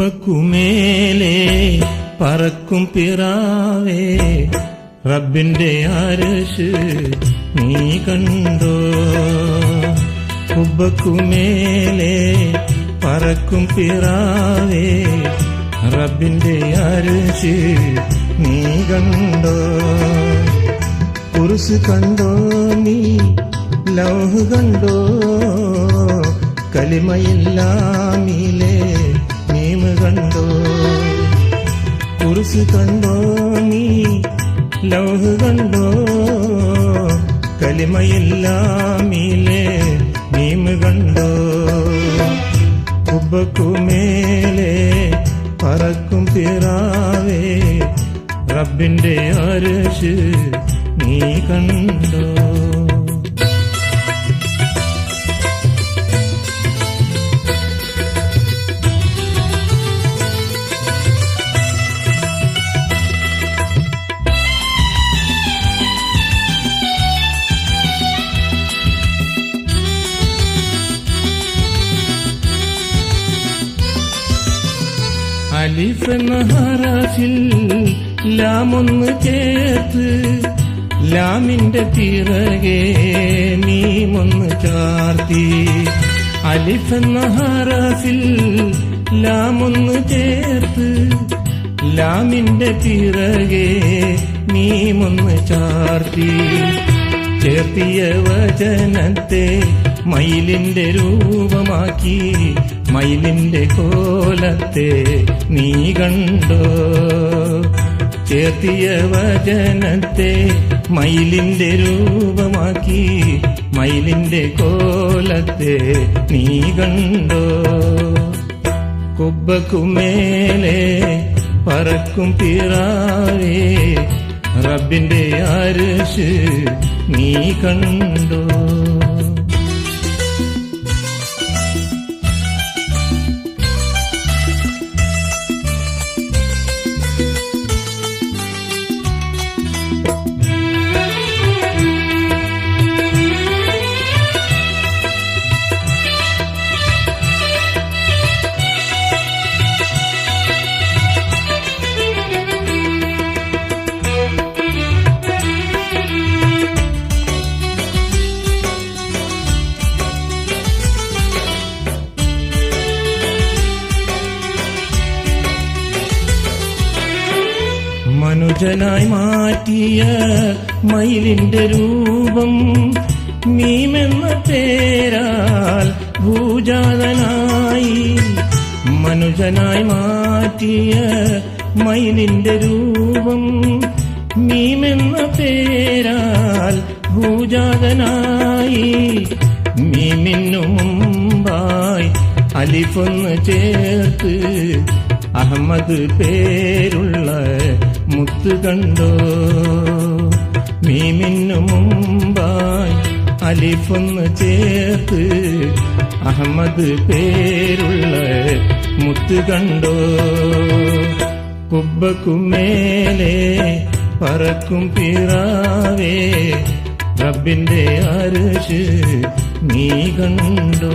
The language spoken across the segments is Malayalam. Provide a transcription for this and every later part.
കുബക്കുമേലെ പറക്കും പിറാവേ റബ്ബിന്റെ അരശ് നീ കണ്ടോ കുബക്കുമേലെ പറക്കും പിറാവേ റബ്ബിന്റെ അരശ് നീ കണ്ടോ കുറുസ് കണ്ടോ നീ ലൗഹ് കണ്ടോ കലിമയില്ലാമിലെ നീമ് കണ്ടോ കുറുസ് കണ്ടോ നീ ലൗഹ് കണ്ടോ കലിമയില്ലാമിലെ നീമ് കണ്ടോ കുബക്കുമേലെ പറക്കും പിറാവേ റബ്ബിന്റെ അരശ് നീ കണ്ടോ എന്ന ലാമൊന്ന് ചേർത്ത് ലാമിന്റെ പിറകെ നീമൊന്ന് ചാർത്തി. അലിഫ് എന്ന ലാമൊന്ന് ചേർത്ത് ലാമിന്റെ പിറകെ നീമൊന്ന് ചാർത്തി. ചേർത്തിയ വചനത്തെ മയിലിന്റെ രൂപമാക്കി മയിലിന്റെ കോലത്തെ നീ കണ്ടോ? ചേർത്തിയ വചനത്തെ മയിലിന്റെ രൂപമാക്കി മയിലിന്റെ കോലത്തെ നീ കണ്ടോ? കുബക്കുമേലെ പറക്കും പിറാവേ റബ്ബിന്റെ അരശ് നീ കണ്ടോ? മനുജനായി മാറ്റിയ മയിലിന്റെ രൂപം മീമെന്ന പേരാൽ ഭൂജാതനായി മനുജനായി മാറ്റിയ മയിലിന്റെ രൂപം മീമെന്ന പേരാൽ ഭൂജാതനായി മീമിനു മുമ്പായി അലിഫൊന്ന് ചേർത്ത് അഹമ്മദ് പേരുള്ള മുത്ത് കണ്ടോ? മീമിനു മുമ്പായി അലിഫൊന്ന് ചേർത്ത് അഹമ്മദ് പേരുള്ള മുത്തു കണ്ടോ? കുബക്കുമേലെ പറക്കും പിറാവേ റബ്ബിന്റെ അരുഷ് നീ കണ്ടോ?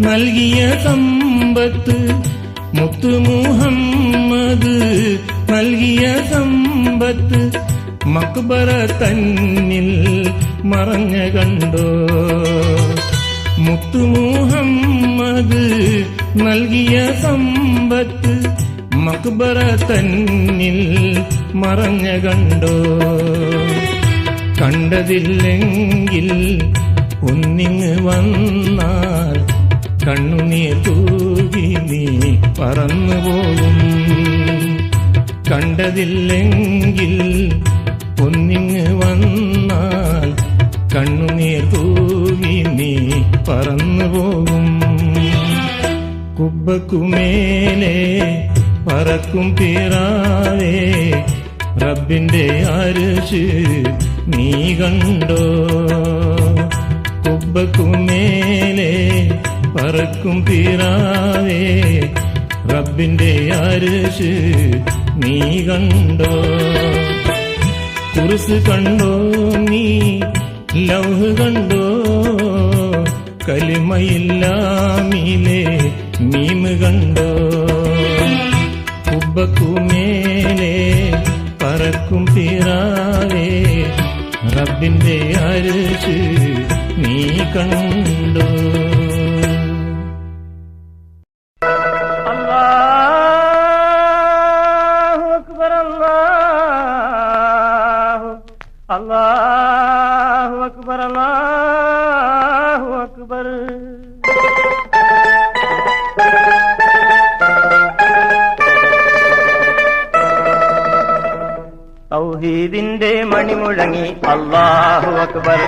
നൽകിയ സമ്പത്ത് മുത്തു മുഹമ്മദ് നൽകിയ സമ്പത്ത് മക്ബറ തന്നിൽ മറഞ്ഞ കണ്ടോ? മുത്തു മുഹമ്മദ് നൽകിയ സമ്പത്ത് മക്ബറ തന്നിൽ മറഞ്ഞ കണ്ടോ? കണ്ടതില്ലെങ്കിൽ ഒന്നിങ്ങ് വന്നാൽ കണ്ണുനീർ തൂകി നീ പറന്നു പോകും. കണ്ടതില്ലെങ്കിൽ ഒന്നിങ്ങ് വന്നാൽ കണ്ണുനീർ തൂകി നീ പറന്നു പോകും. കുബക്കുമേലെ പറക്കും പിറാവേ റബ്ബിന്റെ അരിശ് നീ കണ്ടോ? കുബക്കുമേലെ പറക്കും പിറാവേ റബ്ബിന്റെ അരിശ് നീ കണ്ടോ? കുറിസ് കണ്ടോ നീ? ലവ് കണ്ടോ? കലിമയില്ലാമിലെ മീമ് കണ്ടോ? കുബക്കുമേലെ പറക്കും പിറാവേ റബ്ബിന്റെ അരിശ് നീ കണ്ടോ? മണിമുഴങ്ങി അല്ലാഹു അക്ബർ.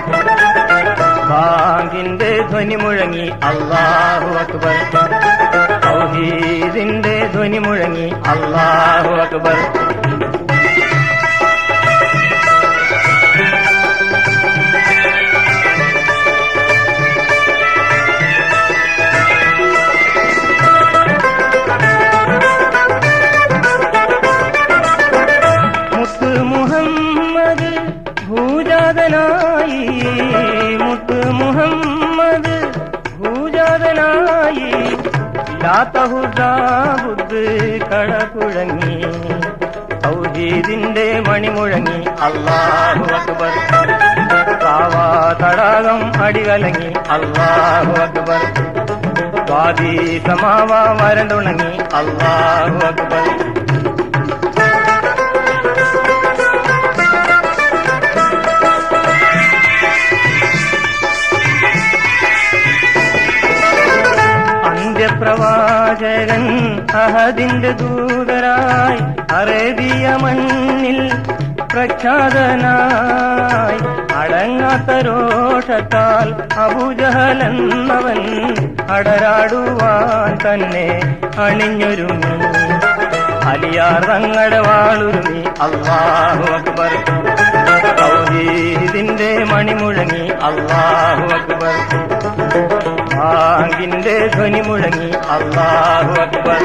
ബാങ്കിന്റെ ധ്വനി മുഴങ്ങി അല്ലാഹു അക്ബർ. തൗഹീദിന്റെ ധ്വനി മുഴങ്ങി അല്ലാഹു അക്ബർ. ലാത്തഹുദാബുദ് കടകുഴങ്ങി ഔജീദിന്റെ മണിമുഴങ്ങി അല്ലാഹു അക്ബർ കാവാ തടാകം അടികലങ്ങി അല്ലാഹു അക്ബർ സ്വാതി സമാവ വരണ്ടുണങ്ങി അല്ലാഹു അക്ബർ അന്ത്യപ്രവാചകൻ അഹദിന്റെ ദൂതരായി അറേബിയ മണ്ണിൽ പ്രഖ്യാതനായി. അടങ്ങാത്ത രോഷത്താൽ അബുജഹലെന്നവൻ അടരാടുവാൻ തന്നെ അണിഞ്ഞൊരുങ്ങി. അലിയാർ തങ്ങളുടെ വാളുരുങ്ങി അള്ളാഹു അക്ബർ. തൗഹീദിന്റെ മണിമുഴങ്ങി അള്ളാഹു അക്ബർ. ബാങ്കിന്റെ ധ്വനി മുഴങ്ങി അള്ളാഹു അക്ബർ.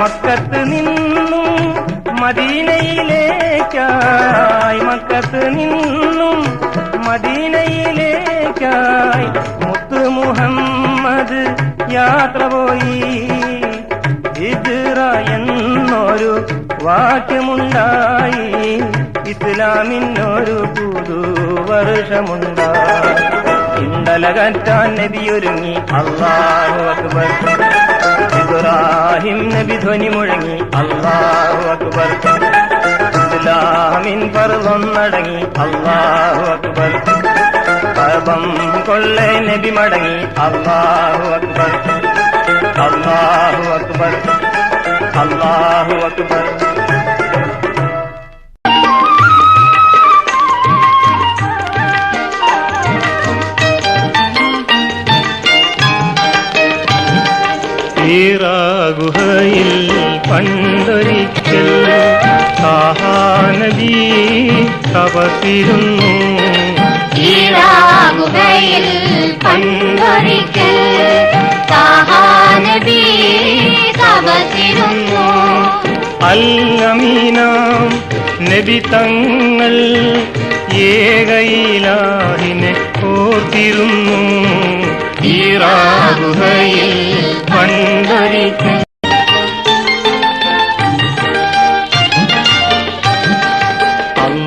മക്കത്ത് നിന്നും മദീനയിലേക്കായി. മക്കത്ത് നിന്നും മദീനയിലേക്കായി മുത്ത് മുഹമ്മദ് യാത്ര പോയി. ഇതിറ എന്നൊരു വാക്യമുണ്ടായി. ഇസ്ലാമിനൊരു പുതു വർഷമുണ്ടായി. ഇണ്ടലകറ്റാൻ നബിയൊരുങ്ങി അള്ളാഹു അക്ബർ. ഇബ്രാഹിം നബി ധ്വനി മുഴങ്ങി അള്ളാഹു അക്ബർ. ഇസ്ലാമിൻ പർവന്നടങ്ങി അള്ളാഹു അക്ബർ കബം കൊള്ളെ നബി മടങ്ങി അള്ളാഹു അക്ബർ അള്ളാഹു അക്ബർ അള്ളാഹു അക്ബർ ഈറാഗുഹയിൽ തപസിരുന്നു ഈറാകുകയിൽ പണ്ടൊരിക്കൽ സഹാനബി തപസിരുന്നു അല്ലമീനാം നബി തങ്ങൾ ഏകയിലാഹിനെ ഓർത്തിരുന്നു ഈറാഗുഹയിൽ പണ്ടൊരിക്കൽ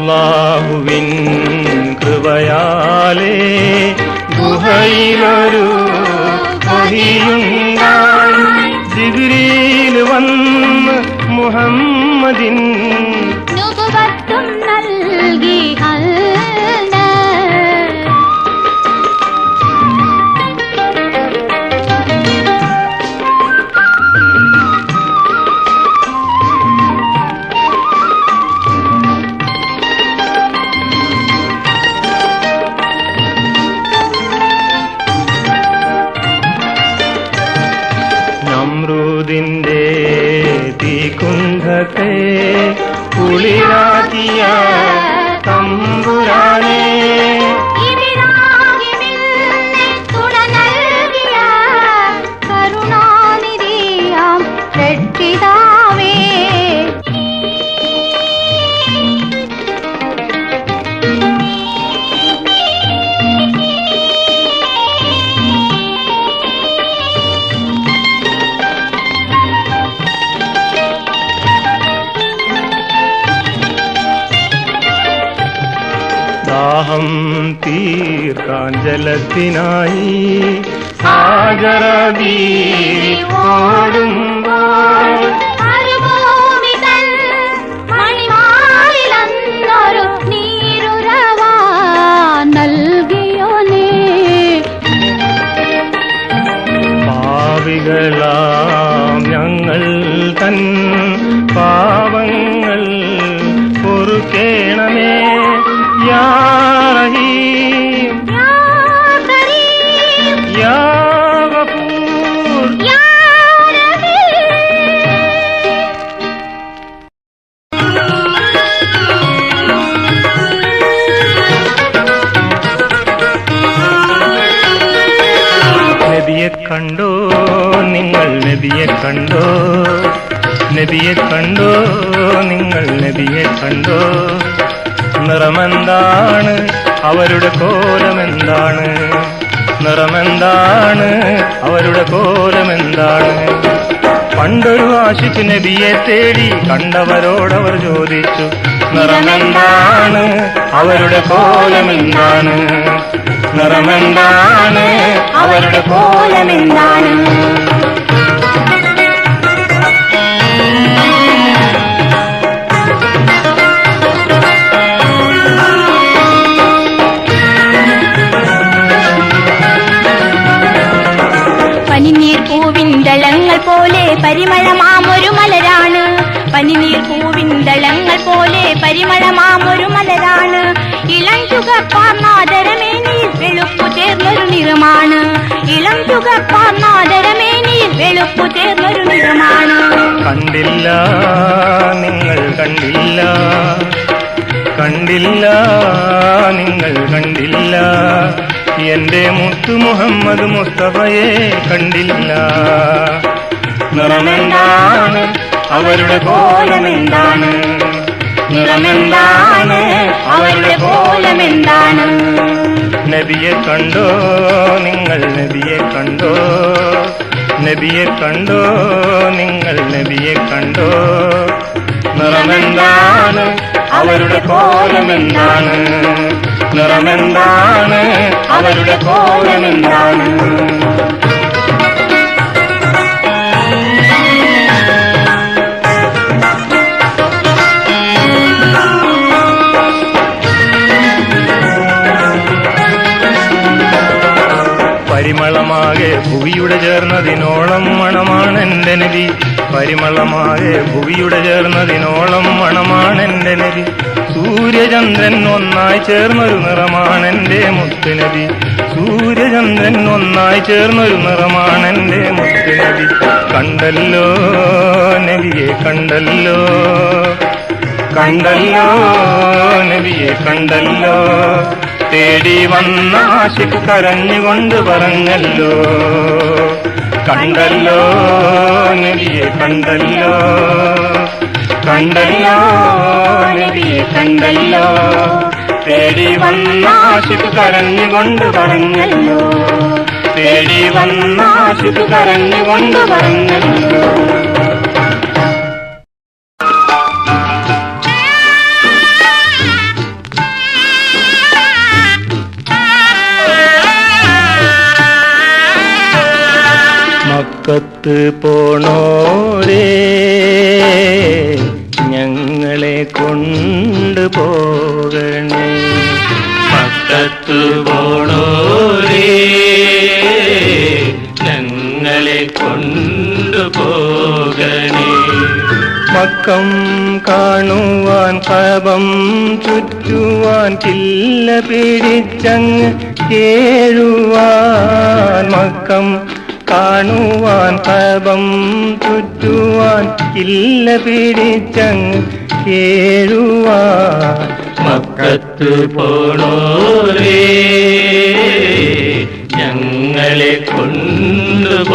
അള്ളാഹുവിൻ കൃപയാലേ ഗുഹയിലൊരു വഹിയുണ്ടായി ஞானத்தினால் അവരുടെ കോലമെന്താണ്? നിറമെന്താണ് അവരുടെ കോലമെന്താണ്? പണ്ടൊരു ആശിച്ച് നബിയെ തേടി കണ്ടവരോടവർ ചോദിച്ചു നിറമെന്താണ് അവരുടെ കോലമെന്താണ്? നിറമെന്താണ് അവരുടെ കോലമെന്താണ്? പോലെ പരിമളമാമൊരു മലരാണ് പനിനീർ പൂവിന്തളങ്ങൾ പോലെ പരിമളമാമൊരു മലരാണ്. ഇളം ചുകപ്പാർന്നാദരമേനിയിൽ വെളുപ്പു ചേർന്നൊരു നിറമാണ്. ഇളം ചുകപ്പാർന്നാദരമേനിയിൽ വെളുപ്പു ചേർന്നൊരു നിറമാണ്. കണ്ടില്ല നിങ്ങൾ കണ്ടില്ല. കണ്ടില്ല നിങ്ങൾ കണ്ടില്ല. എന്റെ മുത്തു മുഹമ്മദ് മുസ്തഫയെ കണ്ടില്ല. നിറമെന്താണ്? അവരുടെ കോലമെന്താണ്? നിറമെന്താണ്? അവരുടെ കോലമെന്താണ്? നബിയെ കണ്ടോ? നിങ്ങൾ നബിയെ കണ്ടോ? നബിയെ കണ്ടോ? നിങ്ങൾ നബിയെ കണ്ടോ? നിറമെന്താണ്? അവരുടെ കോലമെന്താണ്? നിറമെന്താണ്? അവരുടെ കോലമെന്താണ്? പരിമളമാകെ ഭൂവിയുടെ ചേർന്നതിനോളം മണമാണ് എന്റെ നബി പരിമളമാകെ ഭൂവിയുടെ ചേർന്നതിനോളം മണമാണ് എന്റെ നദി സൂര്യചന്ദ്രൻ ഒന്നായി ചേർന്നൊരു നിറമാണ് എന്റെ മുത്തുനബി സൂര്യചന്ദ്രൻ ഒന്നായി ചേർന്നൊരു നിറമാണ് എന്റെ മുത്തുനബി കണ്ടല്ലോ നബിയെ കണ്ടല്ലോ. കണ്ടല്ലോ നബിയെ കണ്ടല്ലോ. തേടി വന്ന ആശിക്ക് കരഞ്ഞുകൊണ്ട് പറഞ്ഞല്ലോ. കണ്ടല്ലോ നബിയെ കണ്ടല്ലോ. കണ്ടല്ലോ നബിയെ കണ്ടല്ലോ. തേടി വന്ന ആശിക്ക് കരഞ്ഞുകൊണ്ട് പറഞ്ഞല്ലോ. തേടി വന്ന ആശിക്ക് കരഞ്ഞുകൊണ്ട് പറഞ്ഞല്ലോ. മക്കത്ത് പോണോരേ ഞങ്ങളെ കൊണ്ടു പോകണേ. പക്കത്തു പോണോരേ ഞങ്ങളെ കൊണ്ടു പോകണേ. മക്കം കാണുവാൻ കപം ചുറ്റുവാൻ കില്ല പിടിച്ചങ്ങ് കേഴുവാൻ മക്കം കാണുവാൻ തപം ചുറ്റുവാൻ ഇല്ല പിടിച്ചങ്ങ് കേഴുവാൻ മക്കത്ത് പോണോരേ. ഞങ്ങളെ കൊണ്ടുപോകണേ.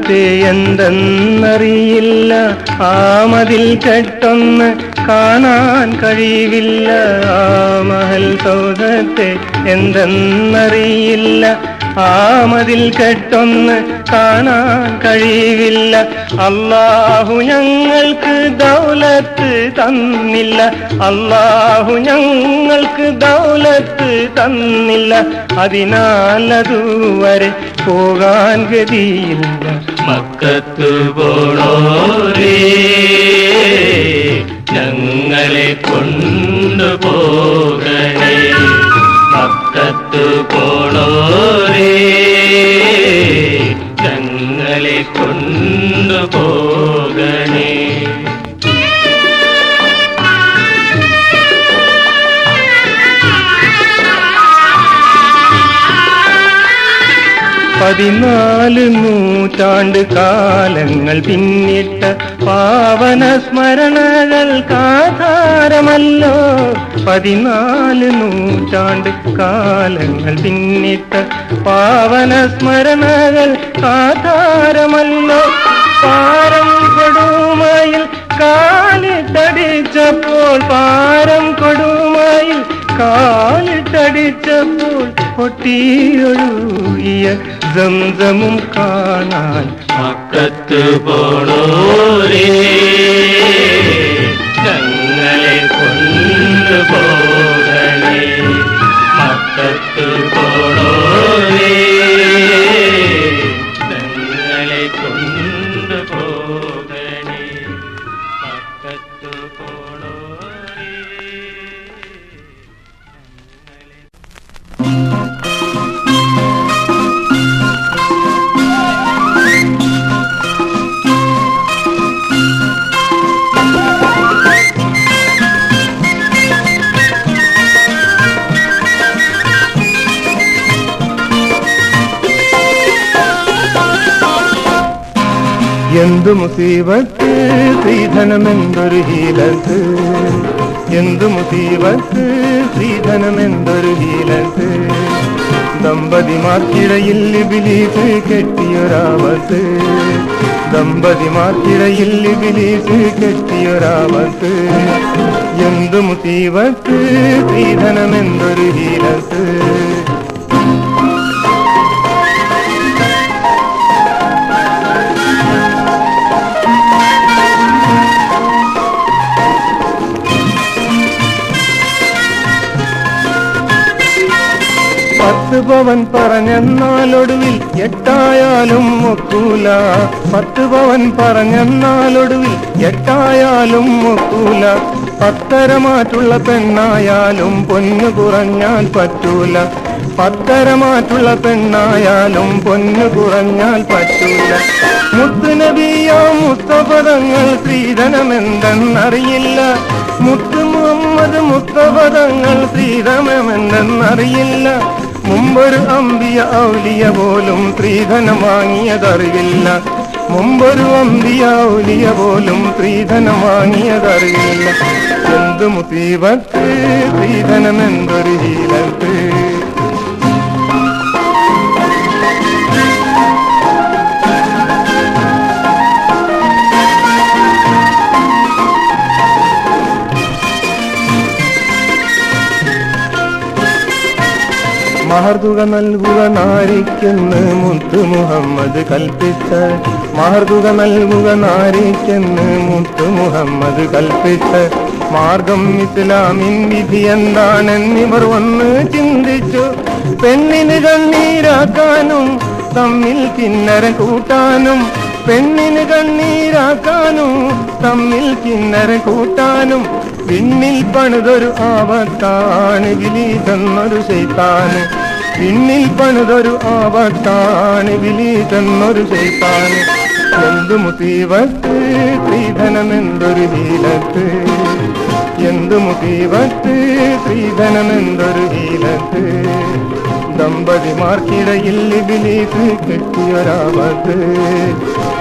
സൗധത്തെ എന്തെന്നറിയില്ല. ആ മതിൽ കെട്ടൊന്ന് കാണാൻ കഴിവില്ല. ആ മഹൽ സൗധത്തെ എന്തെന്നറിയില്ല. ആ മതിൽ കെട്ടൊന്ന് കാണാൻ കഴിയില്ല. അള്ളാഹു ഞങ്ങൾക്ക് ദൗലത്ത് തന്നില്ല. അള്ളാഹു ഞങ്ങൾക്ക് ദൗലത്ത് തന്നില്ല. അതിനാൽ അതുവരെ പോകാൻ ഗതിയില്ല. മക്കത്ത് പോണോരേ ഞങ്ങളെ കൊണ്ടുപോകണേ. പതിനാല് നൂറ്റാണ്ട് കാലങ്ങൾ പിന്നിട്ട പാവന സ്മരണകൾ കാധാരമല്ലോ പതിനാല് നൂറ്റാണ്ട് കാലങ്ങൾ പിന്നിട്ട പാവന സ്മരണകൾ കാധാരമല്ലോ പാരം കൊടുമയിൽ കാലിട്ടടിച്ചപ്പോൾ പാരം കൊടുമയിൽ കാലിട്ടടിച്ചപ്പോൾ പൊട്ടിയൊഴുകിയ സംസമും കാണാൻ മക്കത്ത് പോണോരേ ഞങ്ങളെ കൊണ്ടുപോകണേ എന്തു മുസീബത്ത് ശ്രീധനമെന്തൊരു ഹീലത്ത് എന്തു മുസീബത്ത് ശ്രീധനമെന്തൊരു ഹീലത്ത് ദമ്പതിമാർക്കിടയിൽ ബിലീസ് കെട്ടിയൊരാവത്ത് ദമ്പതിമാർക്കിടയിൽ ബിലീസ് കെട്ടിയൊരാവത്ത് എന്തു മുസീബത്ത് ശ്രീധനമെന്തൊരു ഹീലത്ത് പവൻ പറഞ്ഞെന്നാലൊടുവിൽ എട്ടായാലും ഒക്കൂല. പത്ത് പവൻ പറഞ്ഞെന്നാലൊടുവിൽ എട്ടായാലും ഒക്കൂല. പത്തരമാറ്റുള്ള പെണ്ണായാലും പൊന്നു കുറഞ്ഞാൽ പറ്റൂല. പത്തരമാറ്റുള്ള പെണ്ണായാലും പൊന്നു കുറഞ്ഞാൽ പറ്റൂല. മുത്തുനബിയോ മുത്തപദങ്ങൾ ശ്രീധനമെന്തെന്നറിയില്ല മുത്തു മുഹമ്മദ് മുത്തപദങ്ങൾ സ്ത്രീധനമെന്തെന്നറിയില്ല. മുമ്പൊരു അമ്പിയ ഔലിയ പോലും സ്ത്രീധനം വാങ്ങിയതറിവില്ല. മുമ്പൊരു അമ്പിയ ഔലിയ പോലും സ്ത്രീധനം വാങ്ങിയതറിവില്ല. എന്തു മുസീബത്ത് സ്ത്രീധനം എന്തൊരു ഹീലത്ത് മഹർതുക നൽകുക നാരിക്കെന്ന് മുത്തു മുഹമ്മദ് കൽപ്പിച്ച. മഹർതുക നൽകുക നാരിക്കെന്ന് മുത്തു മുഹമ്മദ് കൽപ്പിച്ച. മാർഗം ഇസ്ലാമിൻ വിധി എന്താണെന്നിവർ വന്ന് ചിന്തിച്ചു. പെണ്ണിന് കണ്ണീരാക്കാനും തമ്മിൽ കിന്നര കൂട്ടാനും. പെണ്ണിന് കണ്ണീരാക്കാനും തമ്മിൽ കിന്നര കൂട്ടാനും. പിന്നിൽ പണിതൊരു ആപത്താണ് ഗിലീതെന്നൊരു ശൈത്താന്. പിന്നിൽ പണിതൊരു ആവട്ടാണ് വിലീതെന്നൊരു ശൈത്താന് എന്തു മുസീവത്ത് സ്ത്രീധനമെന്തൊരു ഹീലത്ത് എന്തു മുസീവത്ത് സ്ത്രീധനമെന്തൊരു ഹീലത്ത് ദമ്പതിമാർക്കിടയിൽ ഇബിലീസ് കെട്ടിയൊരാവത്ത്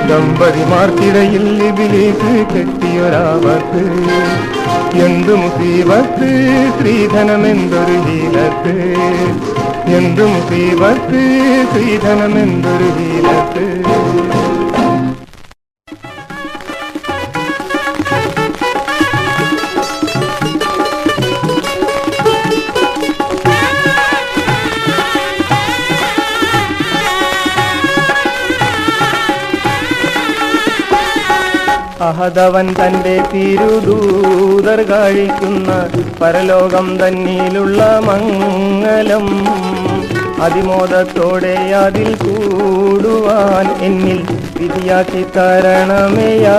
ദമ്പതിമാർക്കിടയിൽ ഇബിലീസ് കെട്ടിയൊരാവത്ത് എന്തു മുസീബത്ത് സ്ത്രീധനമെന്തൊരു ഹീലത്ത് എന്തു മുസീബത്ത് സ്ത്രീധനമെന്തൊരു ഹീലത്ത് അഹതവൻ തന്റെ തിരുദൂതർ കഴിക്കുന്ന പരലോകം തന്നിലുള്ള മംഗലം അതിമോദത്തോടെ അതിൽ കൂടുവാൻ എന്നിൽ വിധിയാക്കി തരണമേയാ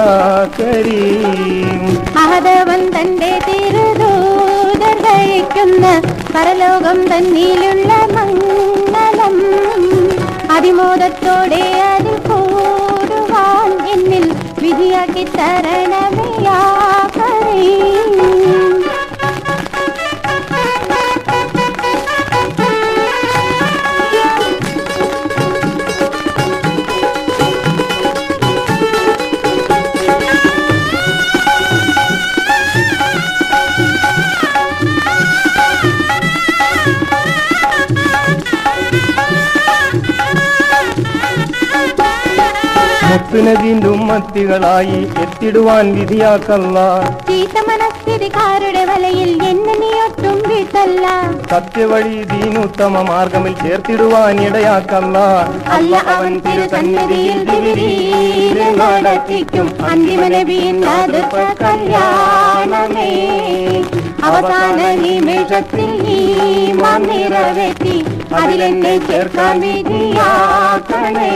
കരീം മഹതവൻ തന്റെ തിരുദൂതർ കഴിക്കുന്ന പരലോകം തന്നിലുള്ള മംഗലം അതിമോദത്തോടെ അതിൽ കൂടുവാൻ എന്നിൽ വിധിയാക്കി തരണമേയാ കരീം. മുത്തുനബിന്റെ ഉമ്മത്തികളായി എത്തിടുവാൻ വിധിയാക്കല്ല. ചീത്തമനസ്ഥിതികാരുടെ വലയിൽ എന്നെ നീ ഒട്ടും വീട്ടല്ല. സത്യവഴി ദീനുത്തമ മാർഗമിൽ ചേർത്തിടുവാൻ ഇടയാക്കല്ല. അല്ല അവൻ തിരുസന്നിധിയിൽ നടത്തിക്കും അന്തിമ കല്യാണമേ. അവസാന നിമിഷത്തിൽ നീ നിറവേറ്റി അതിലെന്നെ ചേർക്കാൻ വിധിയാക്കണേ.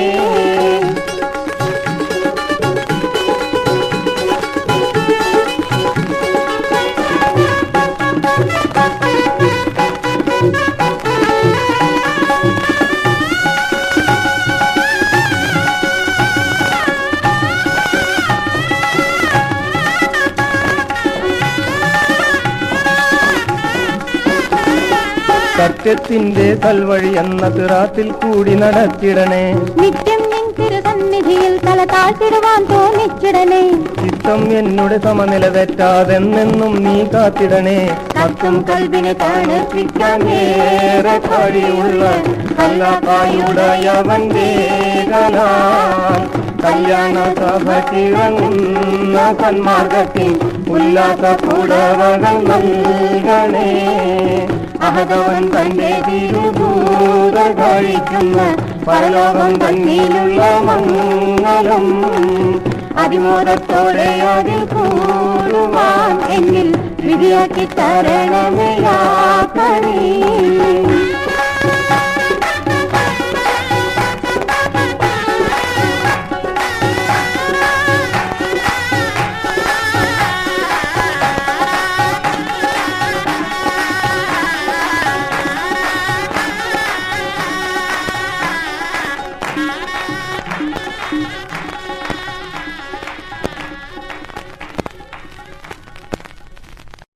സത്യത്തിന്റെ തൽവഴി എന്ന തിറാത്തിൽ കൂടി നടത്തിടണേ. നിത്യം നിൻ തിരുസന്നിധിയിൽ തല താഴ്ത്തിടുവാൻ തോന്നിച്ചിടണേ. ചിത്തം എന്നോട് സമനില തെറ്റാതെന്നെന്നും നീ കാത്തിടണേ. കത്തും കൽവിനെ തണുപ്പിക്കാൻ ഏറെ കഴിയുള്ള കല്ലാപ്പായുടയവന്റെ കല്യാണ സഭ കിഴങ്ങുന്ന സന്മാർഗത്തിൽ ഉല്ലാസ പുടവകൾ നൽകണേ. അഹതവൻ തന്റെ തിരുഭൂത കഴിക്കുന്ന പരലോകം തന്നിലുള്ള മംഗളം അതിമോദത്തോടെ അതിൽ കൂടുവാൻ എന്നിൽ വിധിയാക്കി തരണമേ യാത്ര